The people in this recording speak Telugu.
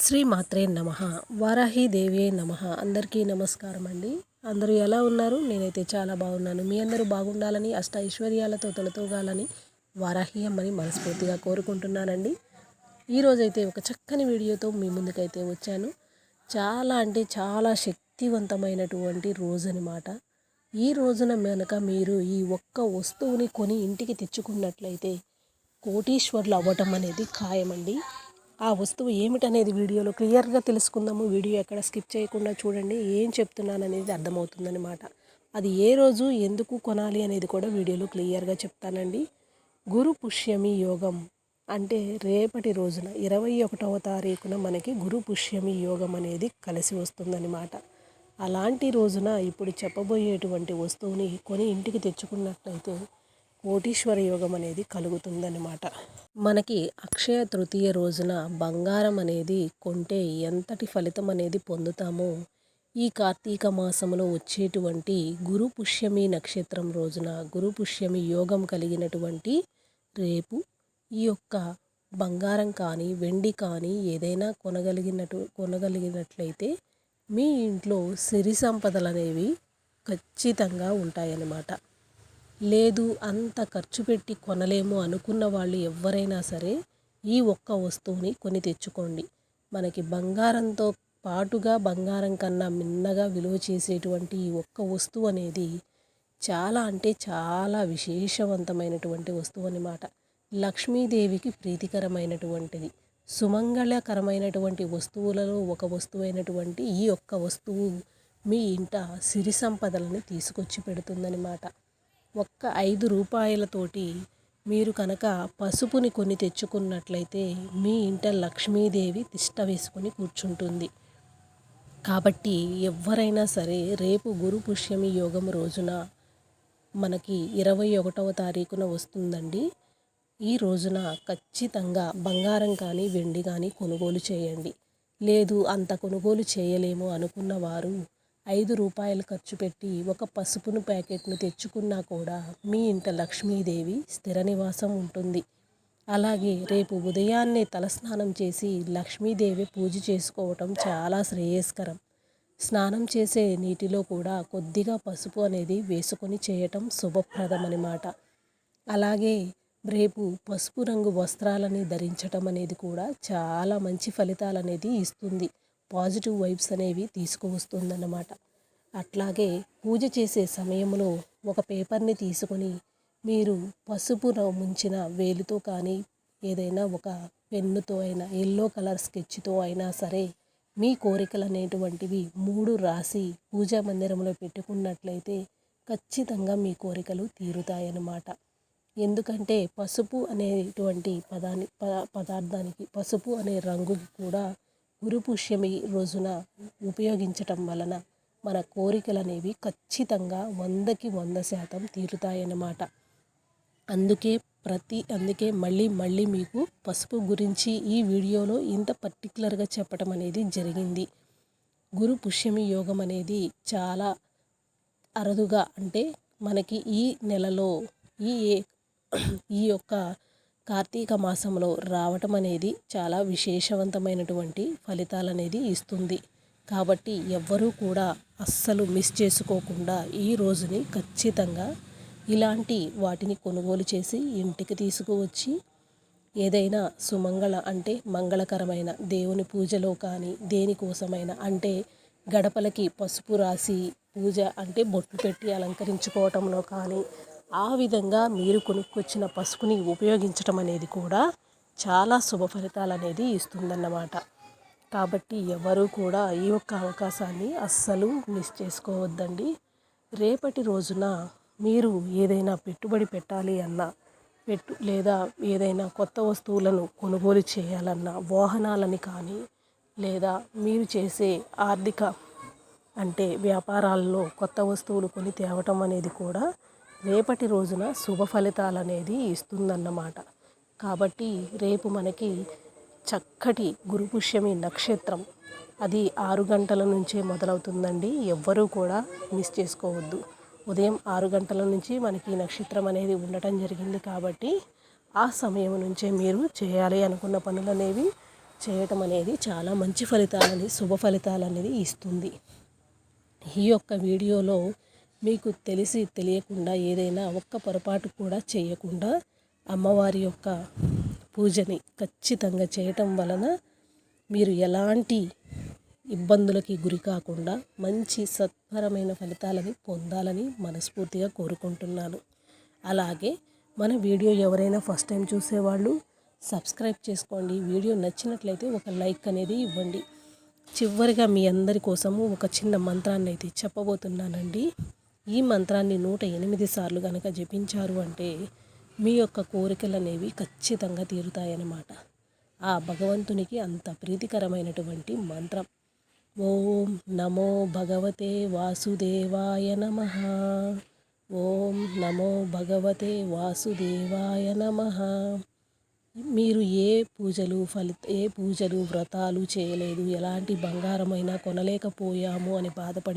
శ్రీ మాత్రే నమ. వారాహీదేవియే నమ. అందరికీ నమస్కారం అండి. అందరూ ఎలా ఉన్నారు? నేనైతే చాలా బాగున్నాను. మీ అందరూ బాగుండాలని అష్ట ఐశ్వర్యాలతో తొలతూగాలని వారాహి అమ్మని మనస్ఫూర్తిగా కోరుకుంటున్నానండి. ఈరోజైతే ఒక చక్కని వీడియోతో మీ ముందుకైతే వచ్చాను. చాలా అంటే చాలా శక్తివంతమైనటువంటి రోజు అనమాట ఈ రోజున కనుక మీరు ఈ ఒక్క వస్తువుని కొని ఇంటికి తెచ్చుకున్నట్లయితే కోటీశ్వర్లు అవ్వటం అనేది ఖాయమండి. ఆ వస్తువు ఏమిటనేది వీడియోలో క్లియర్గా తెలుసుకుందాము. వీడియో ఎక్కడ స్కిప్ చేయకుండా చూడండి. ఏం చెప్తున్నాననేది అర్థమవుతుందనమాట అది ఏ రోజు ఎందుకు కొనాలి అనేది కూడా వీడియోలో క్లియర్గా చెప్తానండి. గురు పుష్యమి యోగం అంటే రేపటి రోజున ఇరవై ఒకటవ తారీఖున మనకి గురు పుష్యమి యోగం అనేది కలిసి వస్తుందన్నమాట అలాంటి రోజున ఇప్పుడు చెప్పబోయేటువంటి వస్తువుని కొని ఇంటికి తెచ్చుకున్నట్లయితే కోటీశ్వర యోగం అనేది కలుగుతుందన్నమాట. మనకి అక్షయ తృతీయ రోజున బంగారం అనేది కొంటే ఎంతటి ఫలితం అనేది పొందుతామో ఈ కార్తీక మాసంలో వచ్చేటువంటి గురు పుష్యమి నక్షత్రం రోజున గురు పుష్యమి యోగం కలిగినటువంటి రేపు ఈ యొక్క బంగారం కానీ వెండి కానీ ఏదైనా కొనగలిగినట్టు కొనగలిగినట్లయితే మీ ఇంట్లో సిరి సంపదలు అనేవి ఖచ్చితంగా ఉంటాయన్నమాట. లేదు అంత ఖర్చు పెట్టి కొనలేము అనుకున్న వాళ్ళు ఎవరైనా సరే ఈ ఒక్క వస్తువుని కొని తెచ్చుకోండి. మనకి బంగారంతో పాటుగా బంగారం కన్నా మిన్నగా విలువ చేసేటువంటి ఈ ఒక్క వస్తువు అనేది చాలా అంటే చాలా విశేషవంతమైనటువంటి వస్తువు అన్నమాట. లక్ష్మీదేవికి ప్రీతికరమైనటువంటిది. సుమంగళకరమైనటువంటి వస్తువులలో ఒక వస్తువైనటువంటి ఈ ఒక్క వస్తువు మీ ఇంట సిరి సంపదలను తీసుకొచ్చి పెడుతుందన్నమాట. ఒక్క ఐదు రూపాయలతోటి మీరు కనుక పసుపుని కొని తెచ్చుకున్నట్లయితే మీ ఇంట లక్ష్మీదేవి తిష్ట వేసుకొని కూర్చుంటుంది. కాబట్టి ఎవరైనా సరే రేపు గురు పుష్యమి యోగం రోజున మనకి ఇరవై ఒకటవ తారీఖున వస్తుందండి. ఈ రోజున ఖచ్చితంగా బంగారం కానీ వెండి కానీ కొనుగోలు చేయండి. లేదు అంత కొనుగోలు చేయలేము అనుకున్న వారు ఐదు రూపాయలు ఖర్చు పెట్టి ఒక పసుపును ప్యాకెట్ను తెచ్చుకున్నా కూడా మీ ఇంట లక్ష్మీదేవి స్థిర నివాసం ఉంటుంది. అలాగే రేపు ఉదయాన్నే తలస్నానం చేసి లక్ష్మీదేవి పూజ చేసుకోవటం చాలా శ్రేయస్కరం. స్నానం చేసే నీటిలో కూడా కొద్దిగా పసుపు అనేది వేసుకొని చేయటం శుభప్రదం అన్నమాట అలాగే రేపు పసుపు రంగు వస్త్రాలని ధరించటం అనేది కూడా చాలా మంచి ఫలితాలు అనేది ఇస్తుంది. పాజిటివ్ వైబ్స్ అనేవి తీసుకువస్తుందన్నమాట. అట్లాగే పూజ చేసే సమయంలో ఒక పేపర్ని తీసుకొని మీరు పసుపు ముంచిన వేలుతో కానీ ఏదైనా ఒక పెన్నుతో అయినా ఎల్లో కలర్ స్కెచ్తో అయినా సరే మీ కోరికలు అనేటువంటివి మూడు రాసి పూజా మందిరంలో పెట్టుకున్నట్లయితే ఖచ్చితంగా మీ కోరికలు తీరుతాయన్నమాట. ఎందుకంటే పసుపు అనేటువంటి పదాన్ని పదార్థానికి పసుపు అనే రంగుకి కూడా గురుపుష్యమి రోజున ఉపయోగించటం వలన మన కోరికలు అనేవి ఖచ్చితంగా వందకి వంద శాతం తీరుతాయన్నమాట. అందుకే ప్రతి అందుకే మళ్ళీ మళ్ళీ మీకు పసుపు గురించి ఈ వీడియోలో ఇంత పర్టికులర్గా చెప్పడం అనేది జరిగింది. గురు పుష్యమి యోగం అనేది చాలా అరుదుగా అంటే మనకి ఈ నెలలో ఈ ఈ యొక్క కార్తీక మాసంలో రావటం అనేది చాలా విశేషవంతమైనటువంటి ఫలితాలు అనేది ఇస్తుంది. కాబట్టి ఎవ్వరూ కూడా అస్సలు మిస్ చేసుకోకుండా ఈ రోజుని ఖచ్చితంగా ఇలాంటి వాటిని కొనుగోలు చేసి ఇంటికి తీసుకువచ్చి ఏదైనా సుమంగళ అంటే మంగళకరమైన దేవుని పూజలో కానీ దేనికోసమైనా అంటే గడపలకి పసుపు రాసి పూజ అంటే బొట్టు పెట్టి అలంకరించుకోవటంలో కానీ ఆ విధంగా మీరు కొనుక్కొచ్చిన పసుపుని ఉపయోగించటం అనేది కూడా చాలా శుభ ఫలితాలు అనేది ఇస్తుందన్నమాట. కాబట్టి ఎవరు కూడా ఈ యొక్క అవకాశాన్ని అస్సలు మిస్ చేసుకోవద్దండి. రేపటి రోజున మీరు ఏదైనా పెట్టుబడి పెట్టాలి అన్నా పెట్టు లేదా ఏదైనా కొత్త వస్తువులను కొనుగోలు చేయాలన్నా వాహనాలని కానీ లేదా మీరు చేసే ఆర్థిక అంటే వ్యాపారాల్లో కొత్త వస్తువులు కొని తేవటం అనేది కూడా రేపటి రోజున శుభ ఫలితాలు అనేది ఇస్తుందన్నమాట. కాబట్టి రేపు మనకి చక్కటి గురుపుష్యమి నక్షత్రం. అది ఆరు గంటల నుంచే మొదలవుతుందండి. ఎవ్వరూ కూడా మిస్ చేసుకోవద్దు. ఉదయం ఆరు గంటల నుంచి మనకి నక్షత్రం అనేది ఉండటం జరిగింది కాబట్టి ఆ సమయం నుంచే మీరు చేయాలి అనుకున్న పనులు అనేవి చేయటం అనేది చాలా మంచి ఫలితాలని శుభ ఫలితాలు అనేది ఇస్తుంది. ఈ యొక్క వీడియోలో మీకు తెలిసి తెలియకుండా ఏదైనా ఒక్క పొరపాటు కూడా చేయకుండా అమ్మవారి యొక్క పూజని ఖచ్చితంగా చేయటం వలన మీరు ఎలాంటి ఇబ్బందులకి గురి కాకుండా మంచి సత్పరమైన ఫలితాలని పొందాలని మనస్ఫూర్తిగా కోరుకుంటున్నాను. అలాగే మన వీడియో ఎవరైనా ఫస్ట్ టైం చూసేవాళ్ళు సబ్స్క్రైబ్ చేసుకోండి. వీడియో నచ్చినట్లయితే ఒక లైక్ అనేది ఇవ్వండి. చివరిగా మీ అందరి కోసము ఒక చిన్న మంత్రాన్ని అయితే చెప్పబోతున్నానండి. ఈ మంత్రాన్ని నూట ఎనిమిది సార్లు కనుక జపించారు అంటే మీ యొక్క కోరికలు అనేవి ఖచ్చితంగా తీరుతాయన్నమాట. ఆ భగవంతునికి అంత ప్రీతికరమైనటువంటి మంత్రం. ఓం నమో భగవతే వాసుదేవాయ నమ. ఓం నమో భగవతే వాసుదేవాయ నమ. మీరు ఏ పూజలు ఫలిత ఏ పూజలు వ్రతాలు చేయలేదు ఎలాంటి బంగారమైనా కొనలేకపోయాము అని బాధపడి